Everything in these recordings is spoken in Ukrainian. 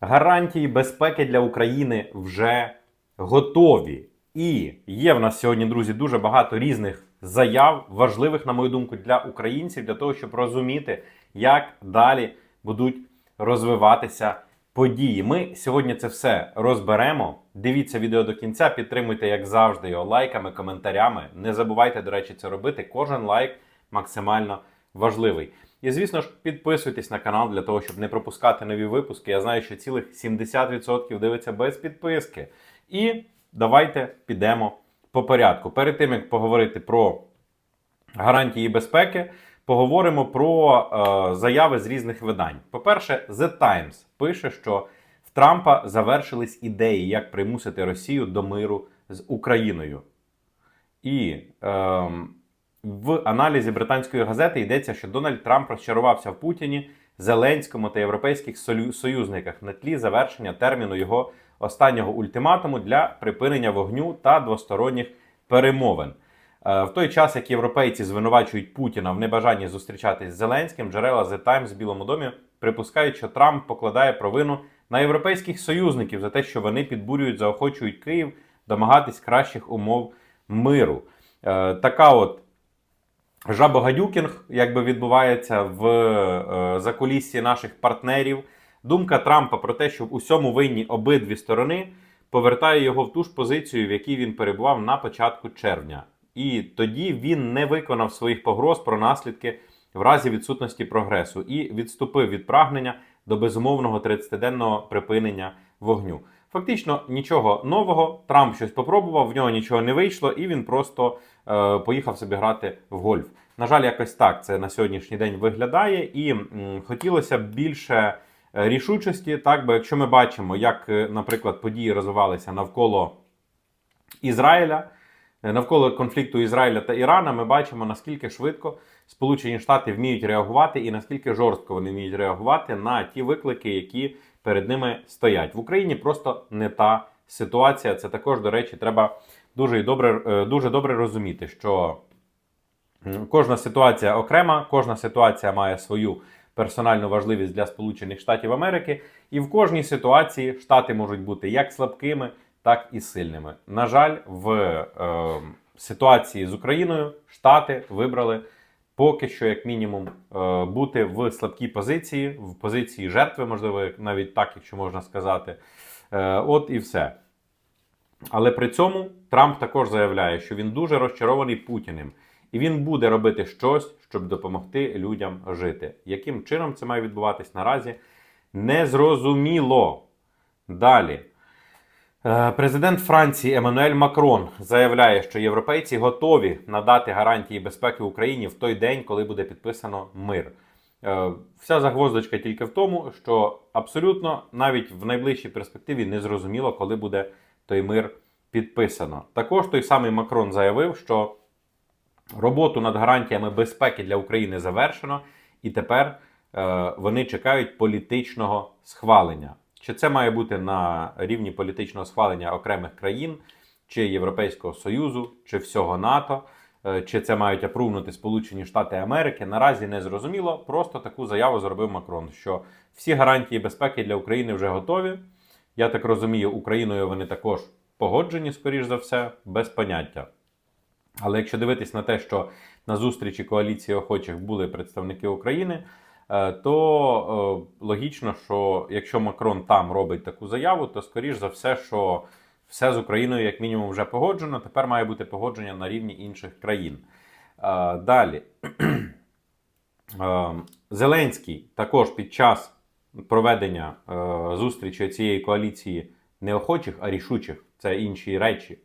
Гарантії безпеки для України вже готові. І є в нас сьогодні, друзі, дуже багато різних заяв, важливих, на мою думку, для українців, для того, щоб розуміти, як далі будуть розвиватися події. Ми сьогодні це все розберемо. Дивіться відео до кінця, підтримуйте, як завжди, його лайками, коментарями. Не забувайте, до речі, це робити. Кожен лайк максимально важливий. І, звісно ж, підписуйтесь на канал для того, щоб не пропускати нові випуски. Я знаю, що цілих 70% дивиться без підписки. І давайте підемо по порядку. Перед тим як поговорити про гарантії безпеки, поговоримо про е, заяви з різних видань. По-перше, The Times пише, що в Трампа завершились ідеї, як примусити Росію до миру з Україною. І е, в аналізі британської газети йдеться, що Дональд Трамп розчарувався в Путіні, Зеленському та європейських союзниках на тлі завершення терміну його останнього ультиматуму для припинення вогню та двосторонніх перемовин. Е, В той час, як європейці звинувачують Путіна в небажанні зустрічатись з Зеленським, джерела The Times в Білому домі припускають, що Трамп покладає провину на європейських союзників за те, що вони підбурюють, заохочують Київ домагатись кращих умов миру. Е, Така от жабогадюкінг, якби відбувається в е, закуліссі наших партнерів. Думка Трампа про те, що в усьому винні обидві сторони, повертає його в ту ж позицію, в якій він перебував на початку червня. І тоді він не виконав своїх погроз про наслідки в разі відсутності прогресу і відступив від прагнення до безумовного 30-денного припинення вогню. Фактично нічого нового. Трамп щось попробував, в нього нічого не вийшло, і він просто е, поїхав собі грати в гольф. На жаль, якось так це на сьогоднішній день виглядає, і м, хотілося б більше е, рішучості. Так, бо якщо ми бачимо, як, е, наприклад, події розвивалися навколо Ізраїля, е, навколо конфлікту Ізраїля та Ірана, ми бачимо, наскільки швидко Сполучені Штати вміють реагувати і наскільки жорстко вони вміють реагувати на ті виклики, які перед ними стоять. В Україні просто не та ситуація. Це також, до речі, треба дуже і добре, е, дуже добре розуміти, що кожна ситуація окрема, кожна ситуація має свою персональну важливість для Сполучених Штатів Америки, і в кожній ситуації штати можуть бути як слабкими, так і сильними. На жаль, в е, ситуації з Україною штати вибрали поки що, як мінімум, е, бути в слабкій позиції, в позиції жертви, можливо, навіть так, якщо можна сказати. Е, От і все. Але при цьому Трамп також заявляє, що він дуже розчарований Путіним, і він буде робити щось, щоб допомогти людям жити. Яким чином це має відбуватись наразі? Незрозуміло. Далі. Е, Президент Франції Еммануель Макрон заявляє, що європейці готові надати гарантії безпеки Україні в той день, коли буде підписано мир. Е, Вся загвоздочка тільки в тому, що абсолютно навіть в найближчій перспективі не зрозуміло, коли буде той мир підписано. Також той самий Макрон заявив, що роботу над гарантіями безпеки для України завершено, і тепер е, вони чекають політичного схвалення. Чи це має бути на рівні політичного схвалення окремих країн, чи Європейського Союзу, чи всього НАТО, е, чи це мають апрувнути Сполучені Штати Америки, наразі не зрозуміло. Просто таку заяву зробив Макрон, що всі гарантії безпеки для України вже готові. Я так розумію, Україною вони також погоджені, скоріш за все, без поняття. Але якщо дивитись на те, що на зустрічі коаліції охочих були представники України, то е, логічно, що якщо Макрон там робить таку заяву, то скоріш за все, що все з Україною, як мінімум, вже погоджено. Тепер має бути погодження на рівні інших країн. Е, Далі. Е, Зеленський також під час проведення е, зустрічі цієї коаліції неохочих, а рішучих це інші речі.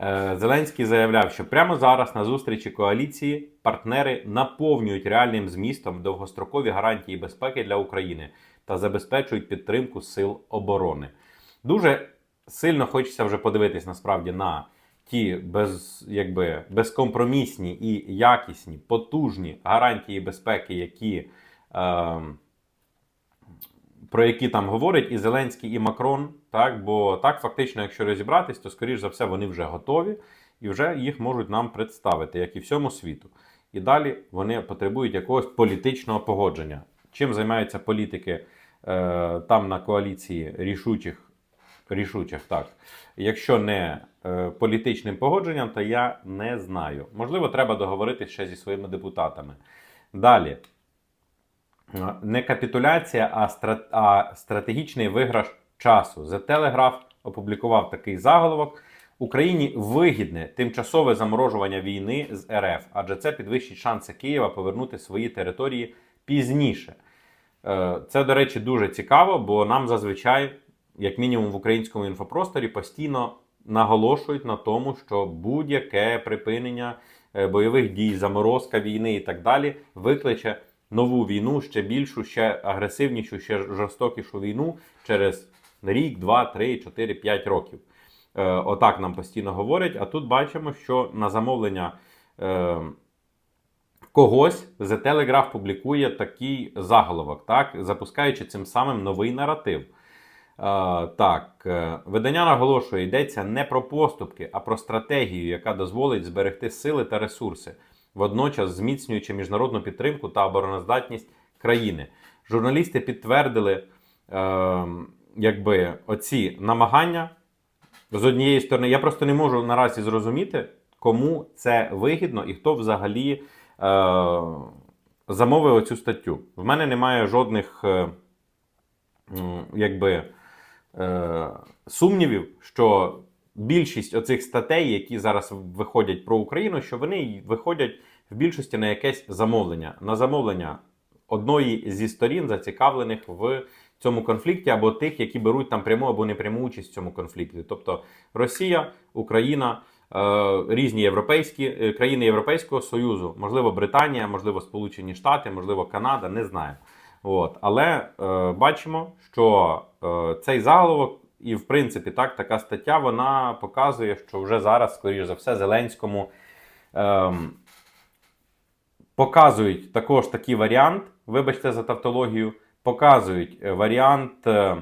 Е, Зеленський заявляв, що прямо зараз на зустрічі коаліції партнери наповнюють реальним змістом довгострокові гарантії безпеки для України та забезпечують підтримку сил оборони. Дуже сильно хочеться вже подивитись насправді на ті без, якби, безкомпромісні і якісні, потужні гарантії безпеки, які. Е, про які там говорять і Зеленський, і Макрон. Так, бо так, фактично, якщо розібратись, то скоріш за все вони вже готові і вже їх можуть нам представити, як і всьому світу. І далі вони потребують якогось політичного погодження. Чим займаються політики е, там на коаліції рішучих, рішучих, так. Якщо не е, політичним погодженням, то я не знаю. Можливо, треба договоритися ще зі своїми депутатами. Далі. Не капітуляція, а, страт, а стратегічний виграш часу. The Telegraph опублікував такий заголовок. Україні вигідне тимчасове заморожування війни з РФ, адже це підвищить шанси Києва повернути свої території пізніше. Е, Це, до речі, дуже цікаво, бо нам зазвичай, як мінімум в українському інфопросторі, постійно наголошують на тому, що будь-яке припинення е, бойових дій, заморозка війни і так далі викличе нову війну, ще більшу, ще агресивнішу, ще жорстокішу війну через рік, два, три, чотири, п'ять років. Е, Отак нам постійно говорять. А тут бачимо, що на замовлення е, когось The Telegraph публікує такий заголовок, так, запускаючи цим самим новий наратив. Е, так, е, видання наголошує, йдеться не про поступки, а про стратегію, яка дозволить зберегти сили та ресурси, водночас зміцнюючи міжнародну підтримку та обороноздатність країни. Журналісти підтвердили е, якби, оці намагання. З однієї сторони, я просто не можу наразі зрозуміти, кому це вигідно і хто взагалі е, замовив оцю статтю. В мене немає жодних е, якби, е, сумнівів, що більшість оцих статей, які зараз виходять про Україну, що вони виходять в більшості на якесь замовлення. На замовлення одної зі сторін, зацікавлених в цьому конфлікті, або тих, які беруть там пряму або непряму участь в цьому конфлікті. Тобто Росія, Україна, е, різні європейські е, країни Європейського Союзу, можливо, Британія, можливо, Сполучені Штати, можливо, Канада, не знаю. От. Але е, бачимо, що е, цей заголовок, і в принципі, так, така стаття, вона показує, що вже зараз, скоріш за все, Зеленському. ем, Показують також такий варіант, вибачте за тавтологію, показують е, варіант е,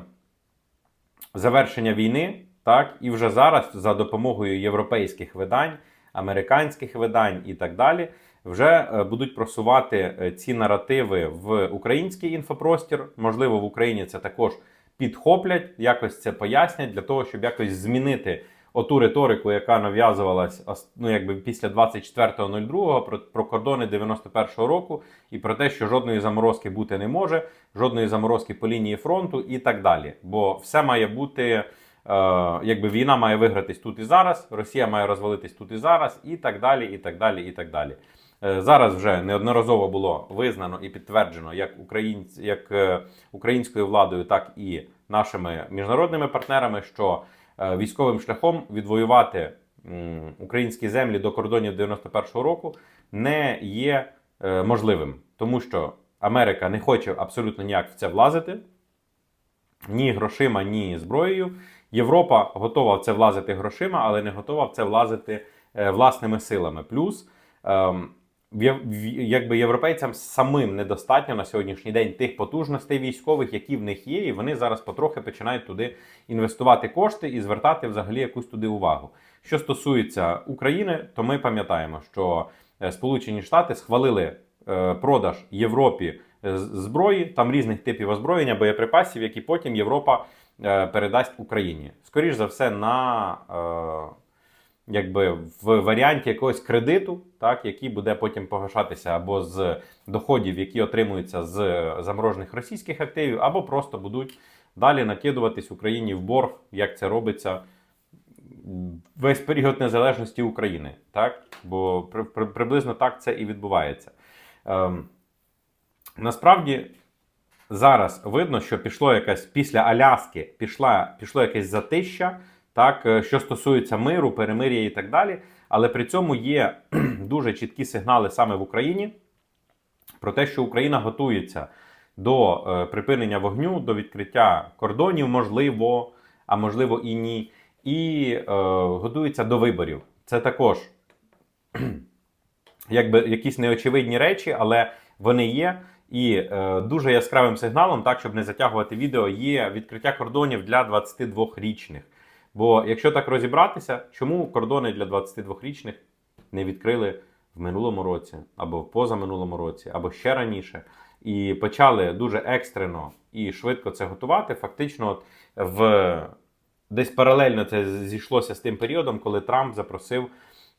завершення війни, так, і вже зараз за допомогою європейських видань, американських видань і так далі, вже е, будуть просувати е, ці наративи в український інфопростір. Можливо, в Україні це також підхоплять, якось це пояснять для того, щоб якось змінити оту риторику, яка нав'язувалась ну, якби після 24.02 про, про кордони 91-го року, і про те, що жодної заморозки бути не може, жодної заморозки по лінії фронту і так далі. Бо все має бути, е, якби війна має вигратись тут і зараз, Росія має розвалитись тут і зараз, і так далі, і так далі, і так далі. Е, Зараз вже неодноразово було визнано і підтверджено як, українць, як е, українською владою, так і нашими міжнародними партнерами, що е, військовим шляхом відвоювати українські землі до кордонів 91-го року не є можливим, тому що Америка не хоче абсолютно ніяк в це влазити ні грошима, ні зброєю. Європа готова в це влазити грошима, але не готова в це влазити власними силами. Плюс, в- якби європейцям самим недостатньо на сьогоднішній день тих потужностей військових, які в них є, і вони зараз потрохи починають туди інвестувати кошти і звертати взагалі якусь туди увагу. Що стосується України, то ми пам'ятаємо, що е, Сполучені Штати схвалили е, продаж Європі е, зброї, там різних типів озброєння, боєприпасів, які потім Європа передасть Україні. Скоріш за все, на якби в варіанті якогось кредиту, так, який буде потім погашатися або з доходів, які отримуються з заморожених російських активів, або просто будуть далі накидуватись Україні в борг, як це робиться весь період незалежності України, так? Бо при, при- приблизно так це і відбувається. Ем, насправді зараз видно, що пішло якась після Аляски, пішла, пішло якесь затища, так, е, що стосується миру, перемир'я і так далі. Але при цьому є дуже чіткі сигнали саме в Україні про те, що Україна готується до е, припинення вогню, до відкриття кордонів, можливо, а можливо і ні, і е, готується до виборів. Це також якби якісь неочевидні речі, але вони є. І е, дуже яскравим сигналом, так щоб не затягувати відео, є відкриття кордонів для 22-річних. Бо якщо так розібратися, чому кордони для 22-річних не відкрили в минулому році, або в позаминулому році, або ще раніше. і почали дуже екстрено і швидко це готувати. Фактично, от в десь паралельно це зійшлося з тим періодом, коли Трамп запросив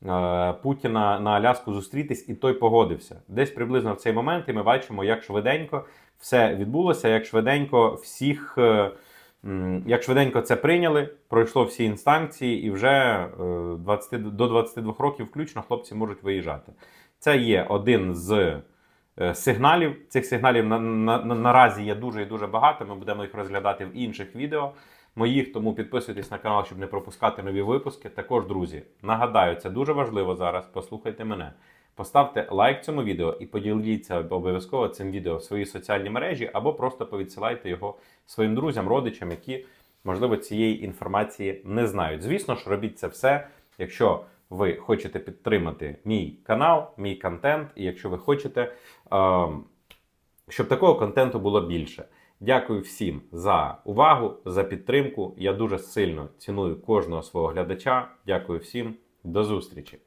е, Путіна на Аляску зустрітись, і той погодився. Десь приблизно в цей момент, і ми бачимо, як швиденько все відбулося, як швиденько всіх. Е, Як швиденько це прийняли, пройшло всі інстанції, і вже е, 20, до 22 років включно хлопці можуть виїжджати. Це є один з е, сигналів. Цих сигналів на, на, на, наразі є дуже і дуже багато. Ми будемо їх розглядати в інших відео моїх, тому підписуйтесь на канал, щоб не пропускати нові випуски. Також, друзі, нагадаю, це дуже важливо зараз. Послухайте мене. Поставте лайк цьому відео і поділіться обов'язково цим відео в свої соціальні мережі або просто повідсилайте його своїм друзям, родичам, які, можливо, цієї інформації не знають. Звісно ж, робіть це все, якщо ви хочете підтримати мій канал, мій контент, і якщо ви хочете, ем, щоб такого контенту було більше. Дякую всім за увагу, за підтримку. Я дуже сильно ціную кожного свого глядача. Дякую всім, до зустрічі!